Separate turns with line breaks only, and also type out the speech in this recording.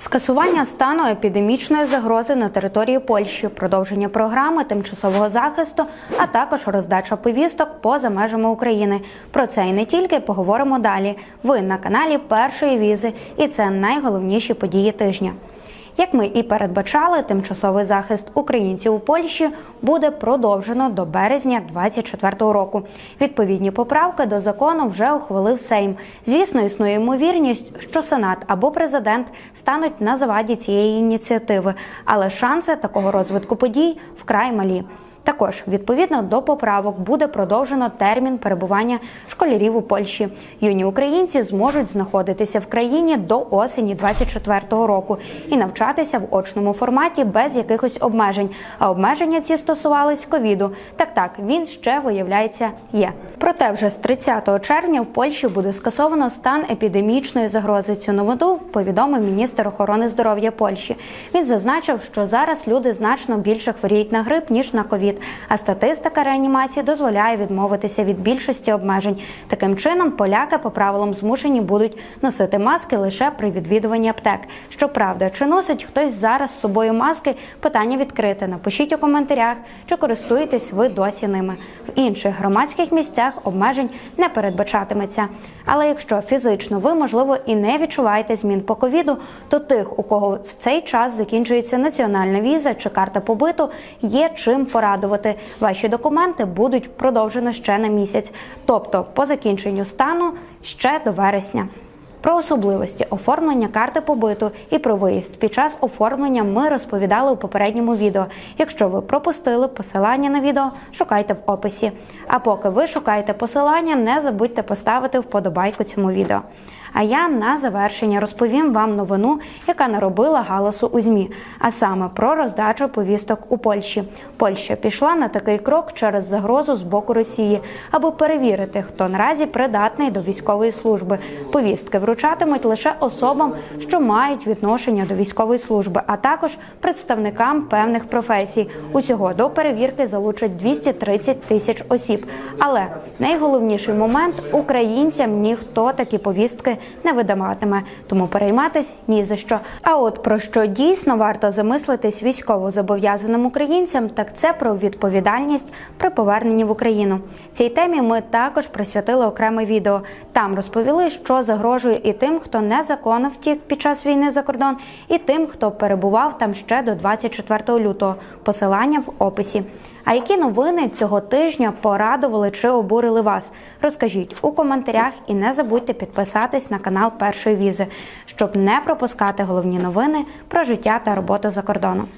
Скасування стану епідемічної загрози на території Польщі, продовження програми тимчасового захисту, а також роздача повісток поза межами України. Про це і не тільки поговоримо далі. Ви на каналі Першої візи, і це найголовніші події тижня. Як ми і передбачали, тимчасовий захист українців у Польщі буде продовжено до березня 2024 року. Відповідні поправки до закону вже ухвалив Сейм. Звісно, існує ймовірність, що Сенат або президент стануть на заваді цієї ініціативи, але шанси такого розвитку подій вкрай малі. Також відповідно до поправок буде продовжено термін перебування школярів у Польщі. Юні українці зможуть знаходитися в країні до осені 24-го року і навчатися в очному форматі без якихось обмежень. А обмеження ці стосувались ковіду. Так, так він ще виявляється є. Проте вже з 30 червня в Польщі буде скасовано стан епідемічної загрози. Цю новину повідомив міністр охорони здоров'я Польщі. Він зазначив, що зараз люди значно більше хворіють на грип ніж на ковід. А статистика реанімації дозволяє відмовитися від більшості обмежень. Таким чином, поляки по правилам змушені будуть носити маски лише при відвідуванні аптек. Щоправда, чи носить хтось зараз з собою маски? Питання відкрите. Напишіть у коментарях, чи користуєтесь ви досі ними. В інших громадських місцях обмежень не передбачатиметься. Але якщо фізично ви, можливо, і не відчуваєте змін по ковіду, то тих, у кого в цей час закінчується національна віза чи карта побиту, є чим порадувати. Ваші документи будуть продовжено ще на місяць, тобто по закінченню стану ще до вересня. Про особливості оформлення карти побиту і про виїзд під час оформлення ми розповідали у попередньому відео. Якщо ви пропустили посилання на відео, шукайте в описі. А поки ви шукаєте посилання, не забудьте поставити вподобайку цьому відео. А я на завершення розповім вам новину, яка наробила галасу у змі, а саме про роздачу повісток у Польщі. Польща пішла на такий крок через загрозу з боку Росії, аби перевірити, хто наразі придатний до військової служби. Повістки вручатимуть лише особам, що мають відношення до військової служби, а також представникам певних професій. Усього до перевірки залучать 230 тисяч осіб. Але найголовніший момент українцям ніхто такі повістки не видаватиме, тому перейматись ні за що. А от про що дійсно варто замислитись військово зобов'язаним українцям, так це про відповідальність при поверненні в Україну. Цій темі ми також присвятили окреме відео. Там розповіли, що загрожує і тим, хто незаконно втік під час війни за кордон, і тим, хто перебував там ще до 24 лютого. Посилання в описі. А які новини цього тижня порадували чи обурили вас? Розкажіть у коментарях і не забудьте підписатись на канал Першої візи, щоб не пропускати головні новини про життя та роботу за кордоном.